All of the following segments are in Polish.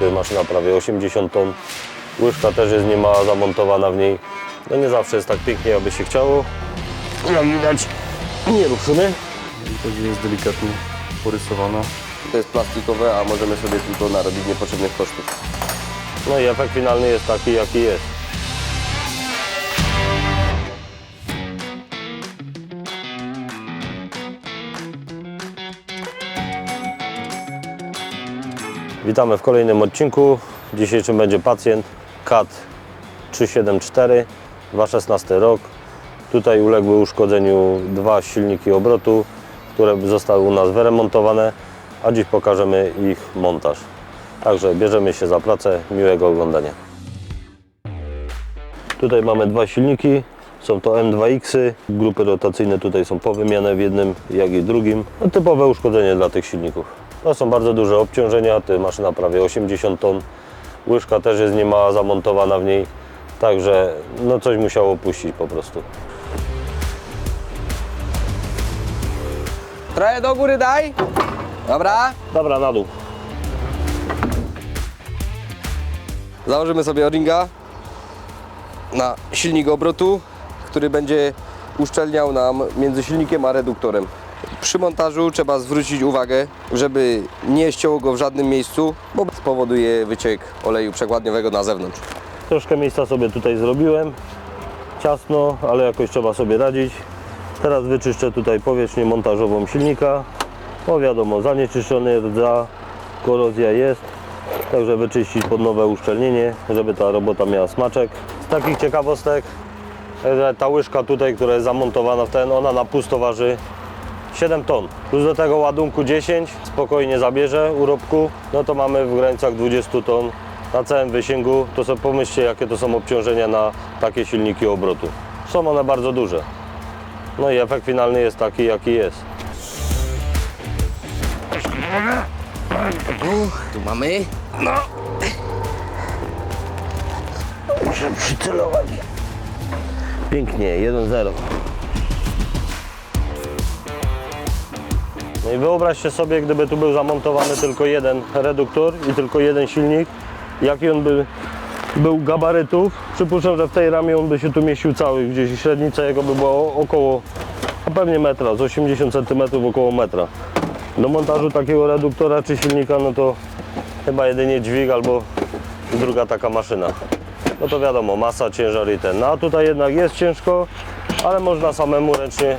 Maszyna prawie 80 ton. Łyżka też jest niemała zamontowana w niej. No nie zawsze jest tak pięknie, jakby się chciało. Jak widać, nie ruszymy. Także jest delikatnie porysowana. To jest plastikowe, a możemy sobie tylko narobić niepotrzebnych kosztów. No i efekt finalny jest taki, jaki jest. Witamy w kolejnym odcinku. Dzisiejszym będzie pacjent CAT 374, 2016 rok. Tutaj uległy uszkodzeniu dwa silniki obrotu, które zostały u nas wyremontowane, a dziś pokażemy ich montaż. Także bierzemy się za pracę. Miłego oglądania. Tutaj mamy dwa silniki. Są to M2X. -y. Grupy rotacyjne tutaj są powymiane w jednym, jak i drugim. No, typowe uszkodzenie dla tych silników. To są bardzo duże obciążenia. To maszyna prawie 80 ton. Łyżka też jest niemała zamontowana w niej. Także no coś musiało puścić po prostu. Trochę do góry daj. Dobra. Dobra, na dół. Założymy sobie o-ringa na silnik obrotu, który będzie uszczelniał nam między silnikiem a reduktorem. Przy montażu trzeba zwrócić uwagę, żeby nie ścięło go w żadnym miejscu, bo spowoduje wyciek oleju przekładniowego na zewnątrz. Troszkę miejsca sobie tutaj zrobiłem. Ciasno, ale jakoś trzeba sobie radzić. Teraz wyczyszczę tutaj powierzchnię montażową silnika. Bo wiadomo, zanieczyszczony rdza, korozja jest. Także wyczyścić pod nowe uszczelnienie, żeby ta robota miała smaczek. Z takich ciekawostek, ta łyżka tutaj, która jest zamontowana w ten, ona na pusto waży 7 ton. Plus do tego ładunku 10 spokojnie zabierze urobku, no to mamy w granicach 20 ton na całym wysięgu. To sobie pomyślcie, jakie to są obciążenia na takie silniki obrotu. Są one bardzo duże. No i efekt finalny jest taki, jaki jest. Tu mamy. Muszę przycelować. Pięknie, 1-0. I wyobraźcie sobie, gdyby tu był zamontowany tylko jeden reduktor i tylko jeden silnik, jaki on by był gabarytów. Przypuszczam, że w tej ramie on by się tu mieścił cały, gdzieś średnica jego by była około, a pewnie metra, z 80 cm około metra. Do montażu takiego reduktora czy silnika, no to chyba jedynie dźwig albo druga taka maszyna. No to wiadomo, masa, ciężar i ten. No a tutaj jednak jest ciężko, ale można samemu ręcznie,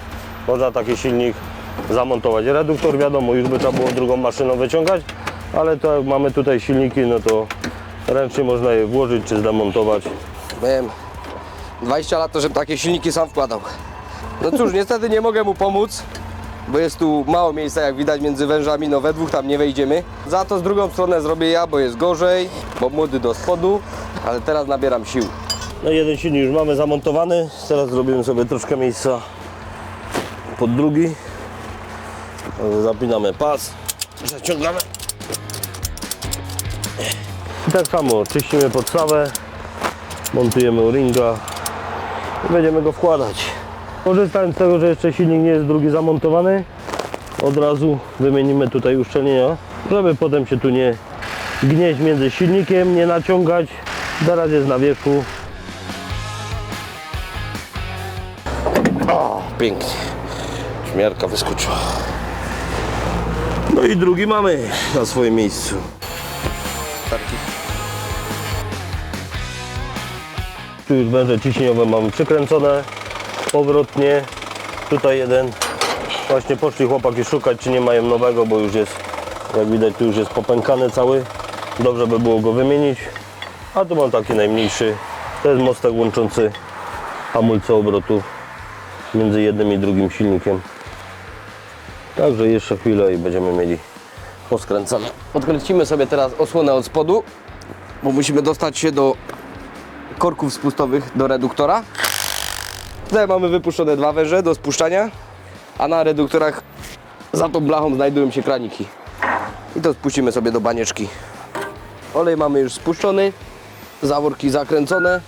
można taki silnik zamontować. Reduktor wiadomo, już by trzeba było drugą maszyną wyciągać, ale to jak mamy tutaj silniki, no to ręcznie można je włożyć czy zdemontować. Miałem 20 lat, to żebym takie silniki sam wkładał. No cóż, niestety nie mogę mu pomóc, bo jest tu mało miejsca, jak widać, między wężami. No we dwóch tam nie wejdziemy. Za to z drugą stronę zrobię ja, bo jest gorzej, bo młody do spodu, ale teraz nabieram sił. No jeden silnik już mamy zamontowany, teraz zrobimy sobie troszkę miejsca pod drugi. Zapinamy pas, zaciągamy. I tak samo czyścimy podstawę, montujemy ringa i będziemy go wkładać. Korzystając z tego, że jeszcze silnik nie jest drugi zamontowany, od razu wymienimy tutaj uszczelnienia, żeby potem się tu nie gnieść między silnikiem, nie naciągać. Teraz jest na wierzchu, Pięknie. Śmiarka wyskoczyła. No i drugi mamy na swoim miejscu. Tu już węże ciśnieniowe mamy przykręcone, powrotnie. Tutaj jeden. Właśnie poszli chłopaki szukać, czy nie mają nowego, bo już jest, jak widać, tu już jest popękany cały. Dobrze by było go wymienić. A tu mam taki najmniejszy. To jest mostek łączący hamulce obrotu między jednym i drugim silnikiem. Także jeszcze chwilę i będziemy mieli poskręcane. Odkręcimy sobie teraz osłonę od spodu, bo musimy dostać się do korków spustowych do reduktora. Tutaj mamy wypuszczone dwa węże do spuszczania, a na reduktorach za tą blachą znajdują się kraniki. I to spuścimy sobie do banieczki. Olej mamy już spuszczony, zaworki zakręcone,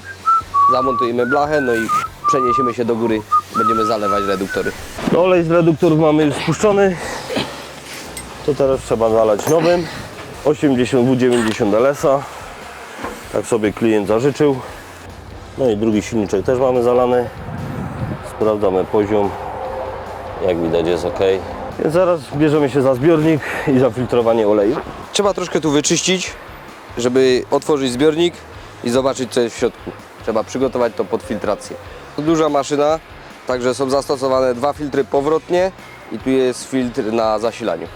zamontujemy blachę, no i przeniesiemy się do góry, będziemy zalewać reduktory. Olej z reduktorów mamy już spuszczony. To teraz trzeba zalać nowym. 80W90 LS-a. Tak sobie klient zażyczył. No i drugi silniczek też mamy zalany. Sprawdzamy poziom. Jak widać jest ok. Więc zaraz bierzemy się za zbiornik i za filtrowanie oleju. Trzeba troszkę tu wyczyścić, żeby otworzyć zbiornik i zobaczyć co jest w środku. Trzeba przygotować to pod filtrację. To duża maszyna, także są zastosowane dwa filtry powrotnie i tu jest filtr na zasilaniu.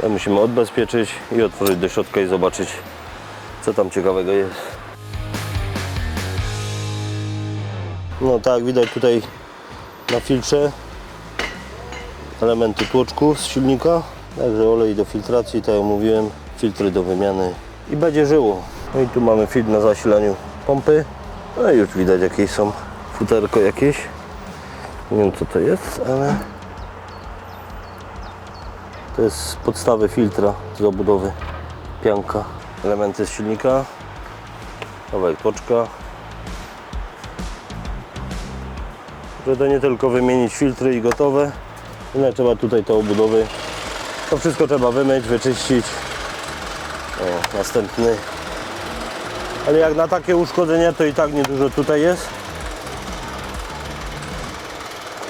To musimy odbezpieczyć i otworzyć do środka i zobaczyć co tam ciekawego jest. No tak, widać tutaj na filtrze elementy tłoczków z silnika. Także olej do filtracji, tak jak mówiłem, filtry do wymiany i będzie żyło. No i tu mamy filtr na zasilaniu pompy. No i już widać jakieś są futerko jakieś. Nie wiem co to jest, ale to jest z podstawy filtra z obudowy pianka. Elementy z silnika, kawałek tłoczka. Że to nie tylko wymienić filtry i gotowe, ale trzeba tutaj te obudowy. To wszystko trzeba wymyć, wyczyścić. O, następny. Ale jak na takie uszkodzenia to i tak niedużo tutaj jest.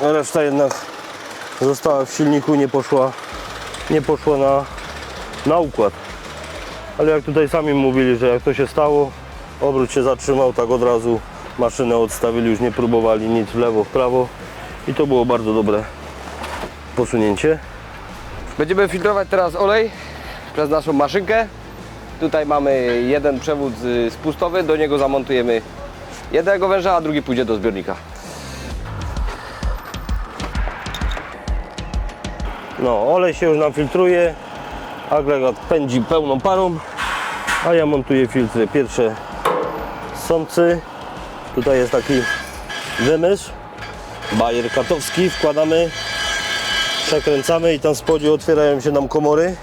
Reszta jednak została w silniku, nie poszła nie poszło na, na układ. Ale jak tutaj sami mówili, że jak to się stało, obrót się zatrzymał, tak od razu maszynę odstawili, już nie próbowali nic w lewo, w prawo i to było bardzo dobre posunięcie. Będziemy filtrować teraz olej przez naszą maszynkę. Tutaj mamy jeden przewód spustowy, do niego zamontujemy jednego węża, a drugi pójdzie do zbiornika. No, olej się już nam filtruje, agregat pędzi pełną parą, a ja montuję filtry. Pierwsze sący, tutaj jest taki wymysł, bajer katowski, wkładamy, przekręcamy i tam w spodzie otwierają się nam komory.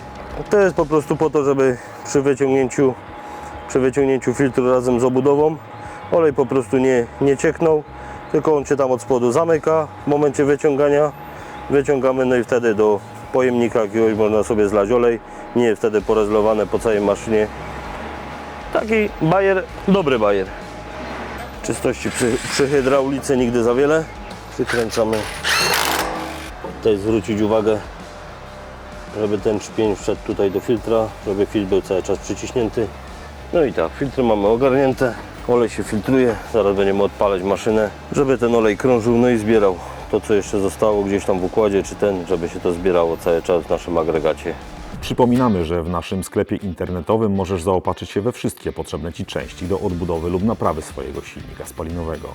To jest po prostu po to, żeby przy wyciągnięciu, przy wyciągnięciu filtru razem z obudową olej po prostu nie, nie cieknął, tylko on się tam od spodu zamyka w momencie wyciągania wyciągamy, no i wtedy do pojemnika jakiegoś można sobie zlać olej, nie jest wtedy porezlowane po całej maszynie. Taki bajer, dobry bajer. Czystości przy, przy hydraulice nigdy za wiele. Przykręcamy. Tutaj zwrócić uwagę, żeby ten czpień wszedł tutaj do filtra, żeby filtr był cały czas przyciśnięty. No i tak, filtry mamy ogarnięte, olej się filtruje, zaraz będziemy odpalać maszynę, żeby ten olej krążył, no i zbierał to, co jeszcze zostało gdzieś tam w układzie, czy ten, żeby się to zbierało cały czas w naszym agregacie. Przypominamy, że w naszym sklepie internetowym możesz zaopatrzyć się we wszystkie potrzebne Ci części do odbudowy lub naprawy swojego silnika spalinowego.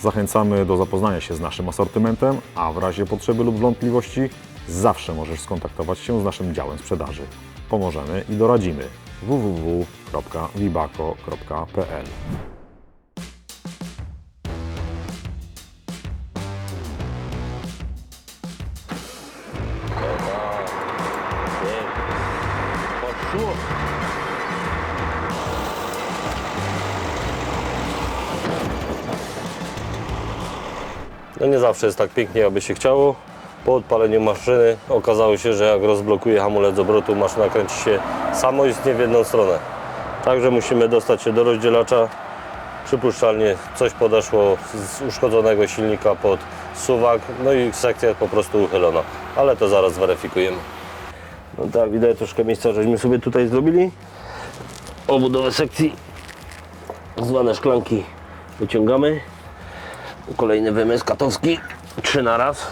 Zachęcamy do zapoznania się z naszym asortymentem, a w razie potrzeby lub wątpliwości zawsze możesz skontaktować się z naszym działem sprzedaży. Pomożemy i doradzimy. www.vibaco.pl. No nie zawsze jest tak pięknie, aby się chciało. Po odpaleniu maszyny okazało się, że jak rozblokuje hamulec obrotu, maszyna kręci się samoistnie w jedną stronę. Także musimy dostać się do rozdzielacza. Przypuszczalnie coś podeszło z uszkodzonego silnika pod suwak, no i sekcja po prostu uchylona. Ale to zaraz zweryfikujemy. No tak, widać troszkę miejsca, żeśmy sobie tutaj zrobili. Obudowę sekcji, zwane szklanki wyciągamy. Kolejny wymysł katowski, trzy na raz.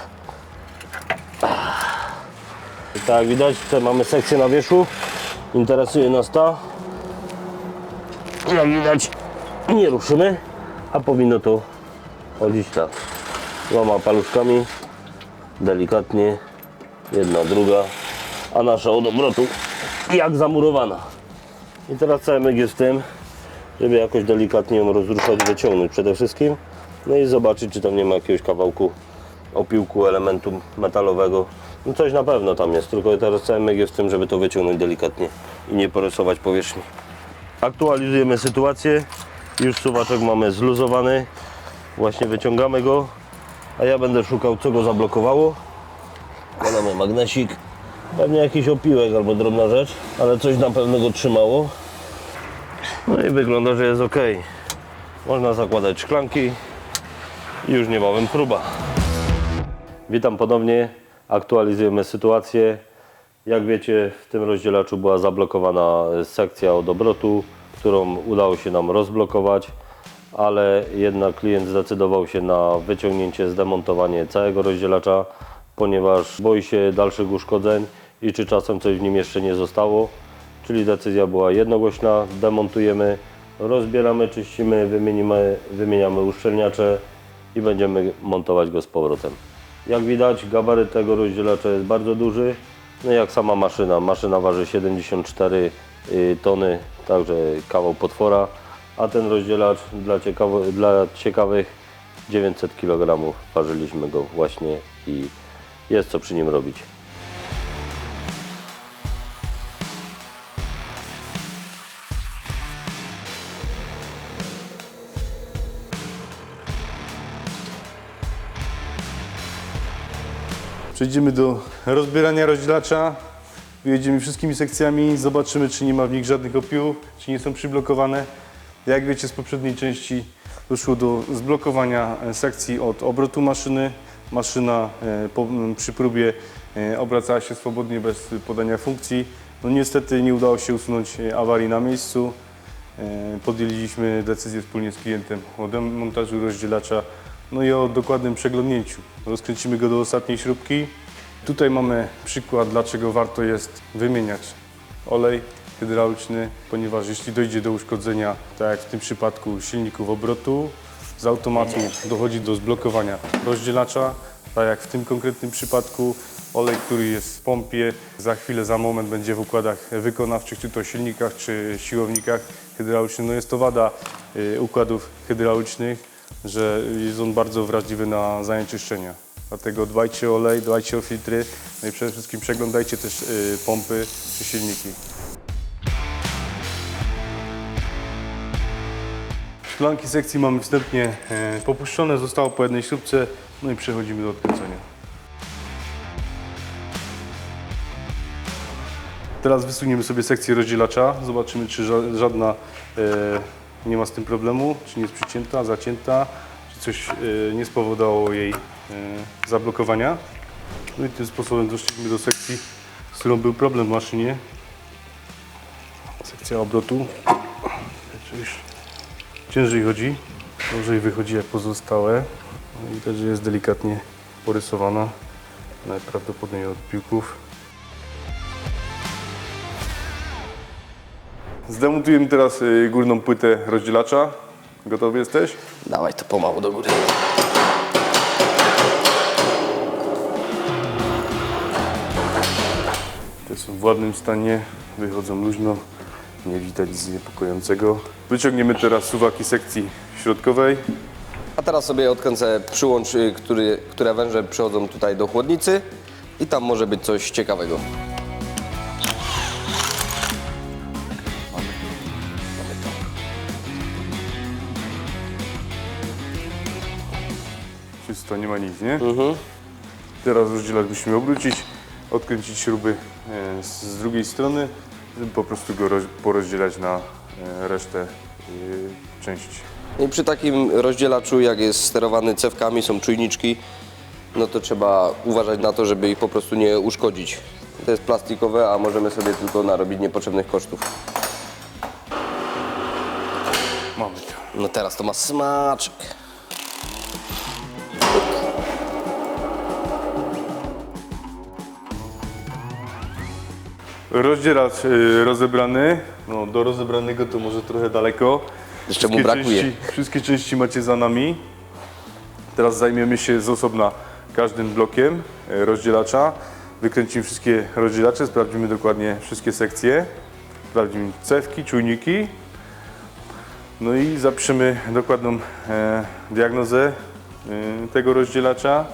Tak widać, tutaj mamy sekcję na wierzchu. Interesuje nas ta. Jak widać, nie ruszymy, a powinno to chodzić tak. Dwoma paluszkami, delikatnie, jedna, druga, a nasza od obrotu jak zamurowana. I teraz cały myk jest w tym, żeby jakoś delikatnie ją rozruszać, wyciągnąć przede wszystkim. No i zobaczyć, czy tam nie ma jakiegoś kawałku opiłku, elementu metalowego. No coś na pewno tam jest, tylko teraz cały myk jest w tym, żeby to wyciągnąć delikatnie i nie porysować powierzchni. Aktualizujemy sytuację. Już suwaczek mamy zluzowany. Właśnie wyciągamy go. A ja będę szukał, co go zablokowało. Kładamy magnesik Pewnie jakiś opiłek albo drobna rzecz, ale coś na pewno go trzymało. No i wygląda, że jest ok. Można zakładać szklanki i już niebawem próba. Witam ponownie. Aktualizujemy sytuację. Jak wiecie, w tym rozdzielaczu była zablokowana sekcja od obrotu, którą udało się nam rozblokować, ale jednak klient zdecydował się na wyciągnięcie, zdemontowanie całego rozdzielacza, ponieważ boi się dalszych uszkodzeń i czy czasem coś w nim jeszcze nie zostało. Czyli decyzja była jednogłośna, demontujemy, rozbieramy, czyścimy, wymienimy, wymieniamy uszczelniacze i będziemy montować go z powrotem. Jak widać gabaryt tego rozdzielacza jest bardzo duży, no jak sama maszyna. Maszyna waży 74 y, tony, także kawał potwora, a ten rozdzielacz dla, dla ciekawych 900 kg ważyliśmy go właśnie i jest co przy nim robić. Przejdziemy do rozbierania rozdzielacza. Wyjedziemy wszystkimi sekcjami, zobaczymy czy nie ma w nich żadnych opiłów, czy nie są przyblokowane. Jak wiecie z poprzedniej części doszło do zblokowania e, sekcji od obrotu maszyny. Maszyna e, po, przy próbie e, obracała się swobodnie bez podania funkcji. No niestety nie udało się usunąć awarii na miejscu. Podjęliśmy decyzję wspólnie z klientem o demontażu rozdzielacza, no i o dokładnym przeglądnięciu. Rozkręcimy go do ostatniej śrubki. Tutaj mamy przykład, dlaczego warto jest wymieniać olej hydrauliczny, ponieważ jeśli dojdzie do uszkodzenia, tak jak w tym przypadku silników obrotu, z automatu dochodzi do zblokowania rozdzielacza, tak jak w tym konkretnym przypadku olej, który jest w pompie, za chwilę, za moment będzie w układach wykonawczych, czy to silnikach, czy siłownikach hydraulicznych. No jest to wada y, układów hydraulicznych, że jest on bardzo wrażliwy na zanieczyszczenia. Dlatego dbajcie o olej, dbajcie o filtry, no i przede wszystkim przeglądajcie też y, pompy czy silniki. Szklanki sekcji mamy wstępnie e, popuszczone, zostało po jednej śrubce, no i przechodzimy do odkręcenia. Teraz wysuniemy sobie sekcję rozdzielacza, zobaczymy czy ża- żadna e, nie ma z tym problemu, czy nie jest przycięta, zacięta, czy coś e, nie spowodowało jej e, zablokowania. No i tym sposobem doszliśmy do sekcji, z którą był problem w maszynie. Sekcja obrotu. Czyli ciężej chodzi, gorzej wychodzi jak pozostałe. No Widać, że jest delikatnie porysowana, najprawdopodobniej od piłków. Zdemontujemy teraz y, górną płytę rozdzielacza. Gotowy jesteś? Dawaj to pomału do góry. Te są w ładnym stanie, wychodzą luźno, nie widać nic niepokojącego. Wyciągniemy teraz suwaki sekcji środkowej. A teraz sobie odkręcę przyłącz, y, który, które węże przychodzą tutaj do chłodnicy i tam może być coś ciekawego. Czysto, nie ma nic, nie? Teraz rozdzielacz musimy obrócić, odkręcić śruby e, z, drugiej strony, po prostu go roz, porozdzielać na e, resztę e, części. I przy takim rozdzielaczu, jak jest sterowany cewkami, są czujniczki, no to trzeba uważać na to, żeby ich po prostu nie uszkodzić. To jest plastikowe, a możemy sobie tylko narobić niepotrzebnych kosztów. Mamy to. No teraz to ma smaczek. Rozdzielacz y, rozebrany, no do rozebranego to może trochę daleko. Jeszcze mu Wszystkie brakuje. Części, wszystkie części macie za nami. Teraz zajmiemy się z osobna każdym blokiem y, rozdzielacza. Wykręcimy wszystkie rozdzielacze, sprawdzimy dokładnie wszystkie sekcje. Sprawdzimy cewki, czujniki. No i zapiszemy dokładną e, diagnozę e, tego rozdzielacza.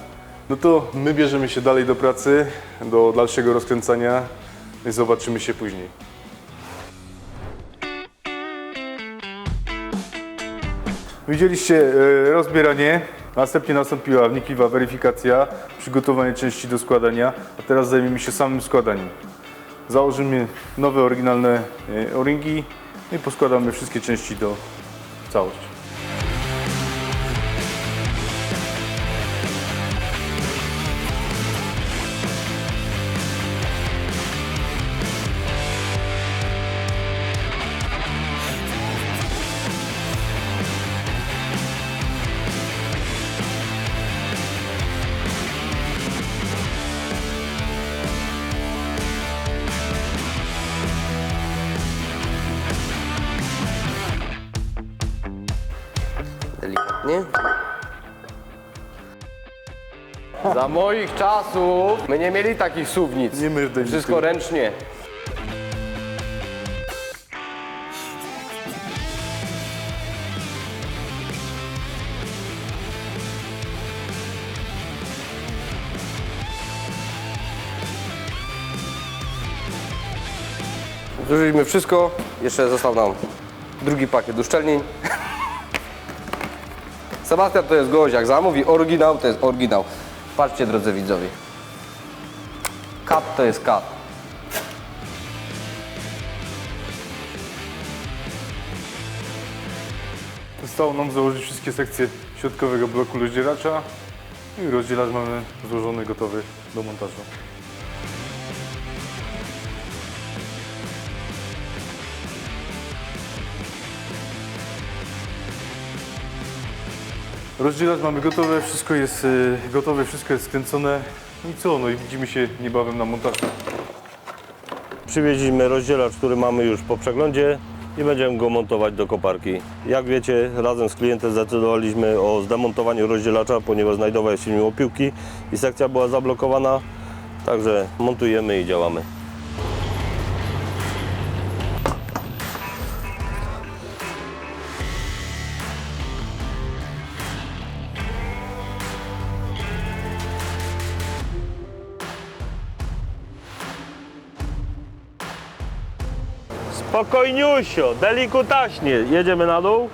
No to my bierzemy się dalej do pracy, do dalszego rozkręcania i zobaczymy się później. Widzieliście e, rozbieranie Następnie nastąpiła wnikliwa weryfikacja, przygotowanie części do składania, a teraz zajmiemy się samym składaniem. Założymy nowe, oryginalne e, o-ringi i poskładamy wszystkie części do całości. Za moich czasów my nie mieli takich suwnic. Nie my w Wszystko ręcznie. Zużyliśmy wszystko. Jeszcze został nam drugi pakiet uszczelnień. Sebastian to jest gość, jak zamówi oryginał, to jest oryginał. Patrzcie drodzy widzowie. Kat to jest kat. Zostało nam założyć wszystkie sekcje środkowego bloku rozdzielacza i rozdzielacz mamy złożony, gotowy do montażu. Rozdzielacz mamy gotowe, wszystko jest y, gotowe, wszystko jest skręcone. I co? No i widzimy się niebawem na montażu. Przywieźliśmy rozdzielacz, który mamy już po przeglądzie i będziemy go montować do koparki. Jak wiecie, razem z klientem zdecydowaliśmy o zdemontowaniu rozdzielacza, ponieważ znajdowały się w nim opiłki i sekcja była zablokowana. Także montujemy i działamy. Spokojniusio, delikutaśnie. Jedziemy na dół.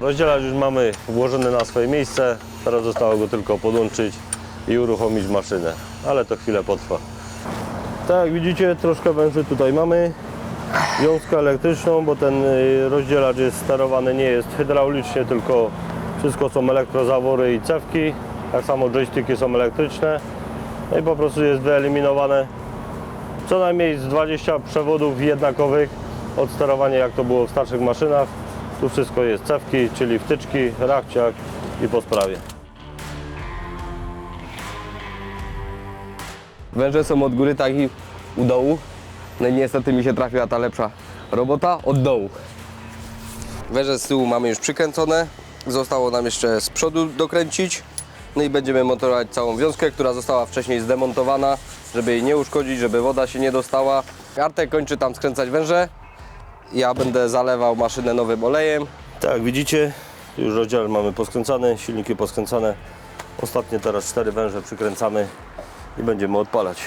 Rozdzielacz już mamy włożony na swoje miejsce. Teraz zostało go tylko podłączyć i uruchomić maszynę. Ale to chwilę potrwa. Tak jak widzicie, troszkę węży tutaj mamy wiązkę elektryczną, bo ten y, rozdzielacz jest sterowany, nie jest hydraulicznie, tylko wszystko są elektrozawory i cewki. Tak samo joysticki są elektryczne. No i po prostu jest wyeliminowane co najmniej z 20 przewodów jednakowych od sterowania jak to było w starszych maszynach. Tu wszystko jest cewki, czyli wtyczki, rachciak i po sprawie. Węże są od góry, tak i u dołu. No i niestety mi się trafiła ta lepsza robota od dołu. Węże z tyłu mamy już przykręcone. Zostało nam jeszcze z przodu dokręcić. No i będziemy montować całą wiązkę, która została wcześniej zdemontowana, żeby jej nie uszkodzić, żeby woda się nie dostała. Artek kończy tam skręcać węże. Ja będę zalewał maszynę nowym olejem. Tak jak widzicie, już rozdział mamy poskręcany, silniki poskręcane. Ostatnie teraz cztery węże przykręcamy i będziemy odpalać.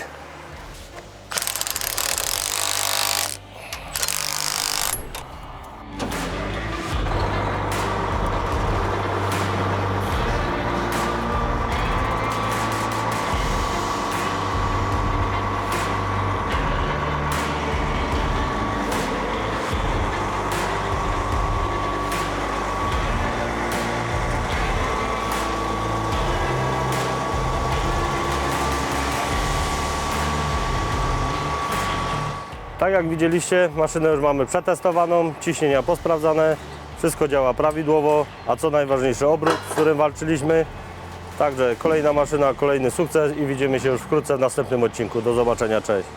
Tak jak widzieliście, maszynę już mamy przetestowaną, ciśnienia posprawdzane, wszystko działa prawidłowo, a co najważniejsze obrót, z którym walczyliśmy. Także kolejna maszyna, kolejny sukces i widzimy się już wkrótce w następnym odcinku. Do zobaczenia, cześć.